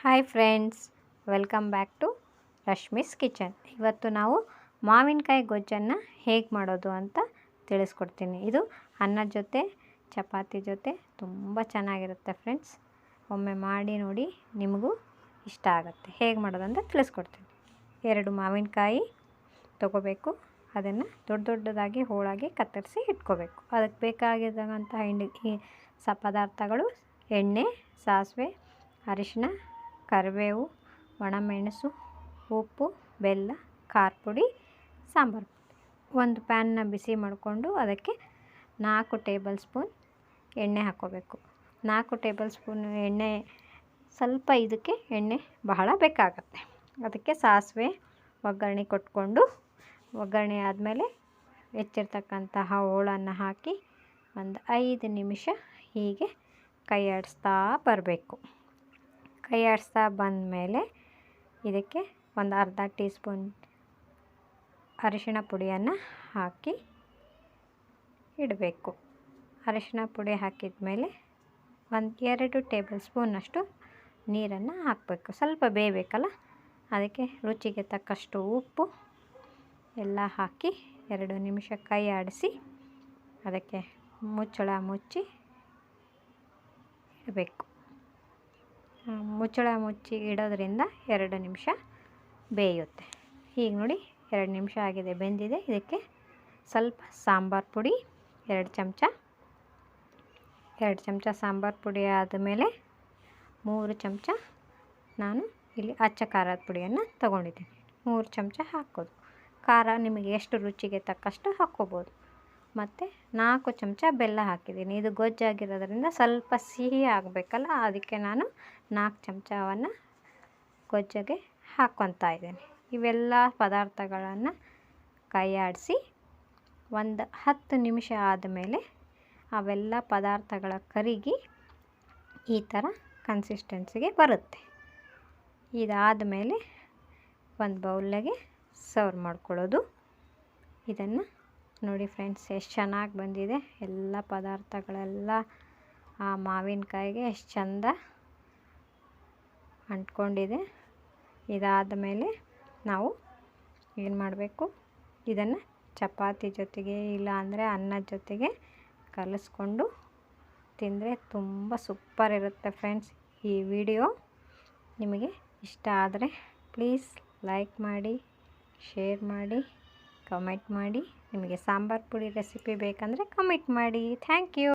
Hi friends welcome back to Rashmi's kitchen ಇವತ್ತು ನಾವು ಮಾವಿನಕಾಯಿ ಗೊಜ್ಜನ್ನು ಹೇಗೆ ಮಾಡೋದು ಅಂತ ತಿಳಿಸ್ಕೊಡ್ತೀನಿ. ಇದು ಅನ್ನದ ಜೊತೆ, ಚಪಾತಿ ಜೊತೆ ತುಂಬ ಚೆನ್ನಾಗಿರುತ್ತೆ ಫ್ರೆಂಡ್ಸ್ ಒಮ್ಮೆ ಮಾಡಿ ನೋಡಿ ನಿಮಗೂ ಇಷ್ಟ ಆಗುತ್ತೆ. ಹೇಗೆ ಮಾಡೋದು ಅಂತ ತಿಳಿಸ್ಕೊಡ್ತೀನಿ. ಎರಡು ಮಾವಿನಕಾಯಿ ತೊಗೋಬೇಕು. ಅದನ್ನು ದೊಡ್ಡ ದೊಡ್ಡದಾಗಿ ಹೋಳಾಗಿ ಕತ್ತರಿಸಿ ಇಟ್ಕೋಬೇಕು. ಅದಕ್ಕೆ ಬೇಕಾಗಿದ್ದಂಥ ಹಿಂಡಿ ಪದಾರ್ಥಗಳು ಎಣ್ಣೆ, ಸಾಸಿವೆ ಅರಿಶಿನ ಕರಿಬೇವು, ಒಣಮೆಣಸು, ಉಪ್ಪು, ಬೆಲ್ಲ ಖಾರ ಪುಡಿ. ಸಾಂಬಾರು ಒಂದು ಪ್ಯಾನ್ನ ಬಿಸಿ ಮಾಡಿಕೊಂಡು ಅದಕ್ಕೆ ನಾಲ್ಕು ಟೇಬಲ್ ಸ್ಪೂನ್ ಎಣ್ಣೆ ಹಾಕ್ಕೋಬೇಕು. ನಾಲ್ಕು ಟೇಬಲ್ ಸ್ಪೂನ್ ಎಣ್ಣೆ, ಸ್ವಲ್ಪ ಇದಕ್ಕೆ ಎಣ್ಣೆ ಬಹಳ ಬೇಕಾಗತ್ತೆ. ಅದಕ್ಕೆ ಸಾಸಿವೆ ಒಗ್ಗರಣೆ ಕೊಟ್ಕೊಂಡು, ಒಗ್ಗರಣೆ ಆದಮೇಲೆ ಹೆಚ್ಚಿರ್ತಕ್ಕಂತಹ ಹೋಳನ್ನು ಹಾಕಿ ಒಂದು ಐದು ನಿಮಿಷ ಹೀಗೆ ಕೈ ಆಡಿಸ್ತಾ ಬರಬೇಕು. ಕೈ ಆಡಿಸ್ತಾ ಬಂದಮೇಲೆ ಇದಕ್ಕೆ ಒಂದು ಅರ್ಧ ಟೀ ಸ್ಪೂನ್ ಅರಿಶಿಣ ಪುಡಿಯನ್ನು ಹಾಕಿ ಇಡಬೇಕು. ಅರಿಶಿಣ ಪುಡಿ ಹಾಕಿದ ಮೇಲೆ ಒಂದು ಎರಡು ಟೇಬಲ್ ಸ್ಪೂನಷ್ಟು ನೀರನ್ನು ಹಾಕಬೇಕು. ಸ್ವಲ್ಪ ಬೇಯಬೇಕಲ್ಲ? ಅದಕ್ಕೆ ರುಚಿಗೆ ತಕ್ಕಷ್ಟು ಉಪ್ಪು ಎಲ್ಲ ಹಾಕಿ ಎರಡು ನಿಮಿಷ ಕೈ ಆಡಿಸಿ ಅದಕ್ಕೆ ಮುಚ್ಚಳ ಮುಚ್ಚಿ ಇಡಬೇಕು. ಮುಚ್ಚಳ ಮುಚ್ಚಿ ಇಡೋದ್ರಿಂದ ಎರಡು ನಿಮಿಷ ಬೇಯುತ್ತೆ. ಈಗ ನೋಡಿ ಎರಡು ನಿಮಿಷ ಆಗಿದೆ, ಬೆಂದಿದೆ. ಇದಕ್ಕೆ ಸ್ವಲ್ಪ ಸಾಂಬಾರು ಪುಡಿ, ಎರಡು ಚಮಚ ಎರಡು ಚಮಚ ಸಾಂಬಾರು ಪುಡಿ ಆದಮೇಲೆ ಮೂರು ಚಮಚ ನಾನು ಇಲ್ಲಿ ಅಚ್ಚ ಖಾರದ ಪುಡಿಯನ್ನು ತಗೊಂಡಿದ್ದೀನಿ. ಮೂರು ಚಮಚ ಹಾಕೋದು. ಖಾರ ನಿಮಗೆ ಎಷ್ಟು ರುಚಿಗೆ ತಕ್ಕಷ್ಟು ಹಾಕ್ಕೋಬೋದು ಮತ್ತು ನಾಲ್ಕು ಚಮಚ ಬೆಲ್ಲ ಹಾಕಿದ್ದೀನಿ. ಇದು ಗೊಜ್ಜಾಗಿರೋದ್ರಿಂದ ಸ್ವಲ್ಪ ಸಿಹಿ ಆಗಬೇಕಲ್ಲ, ಅದಕ್ಕೆ ನಾನು ನಾಲ್ಕು ಚಮಚವನ್ನು ಗೊಜ್ಜಗೆ ಹಾಕ್ಕೊತಾ ಇದ್ದೀನಿ. ಇವೆಲ್ಲ ಪದಾರ್ಥಗಳನ್ನು ಕೈ ಆಡಿಸಿ ಒಂದು ಹತ್ತು ನಿಮಿಷ ಆದಮೇಲೆ ಅವೆಲ್ಲ ಪದಾರ್ಥಗಳ ಕರಿಗಿ ಈ ಥರ ಕನ್ಸಿಸ್ಟೆನ್ಸಿಗೆ ಬರುತ್ತೆ. ಇದಾದ ಮೇಲೆ ಒಂದು ಬೌಲ್ನಾಗೆ ಸರ್ವ್ ಮಾಡ್ಕೊಳ್ಳೋದು. ಇದನ್ನು ನೋಡಿ ಫ್ರೆಂಡ್ಸ್, ಎಷ್ಟು ಚೆನ್ನಾಗಿ ಬಂದಿದೆ. ಎಲ್ಲ ಪದಾರ್ಥಗಳೆಲ್ಲ ಆ ಮಾವಿನಕಾಯಿಗೆ ಎಷ್ಟು ಚಂದ ಅಂಟ್ಕೊಂಡಿದೆ. ಇದಾದ ಮೇಲೆ ನಾವು ಏನು ಮಾಡಬೇಕು? ಇದನ್ನು ಚಪಾತಿ ಜೊತೆಗೆ ಇಲ್ಲ ಅಂದರೆ ಅನ್ನದ ಜೊತೆಗೆ ಕಲಿಸ್ಕೊಂಡು ತಿಂದರೆ ತುಂಬ ಸೂಪರ್ ಇರುತ್ತೆ ಫ್ರೆಂಡ್ಸ್ ಈ ವಿಡಿಯೋ ನಿಮಗೆ ಇಷ್ಟ ಆದರೆ ಪ್ಲೀಸ್ ಲೈಕ್ ಮಾಡಿ ಶೇರ್ ಮಾಡಿ ಕಮೆಂಟ್ ಮಾಡಿ. ನಿಮಗೆ ಸಾಂಬಾರು ಪುಡಿ ರೆಸಿಪಿ ಬೇಕಂದರೆ ಕಮೆಂಟ್ ಮಾಡಿ. Thank you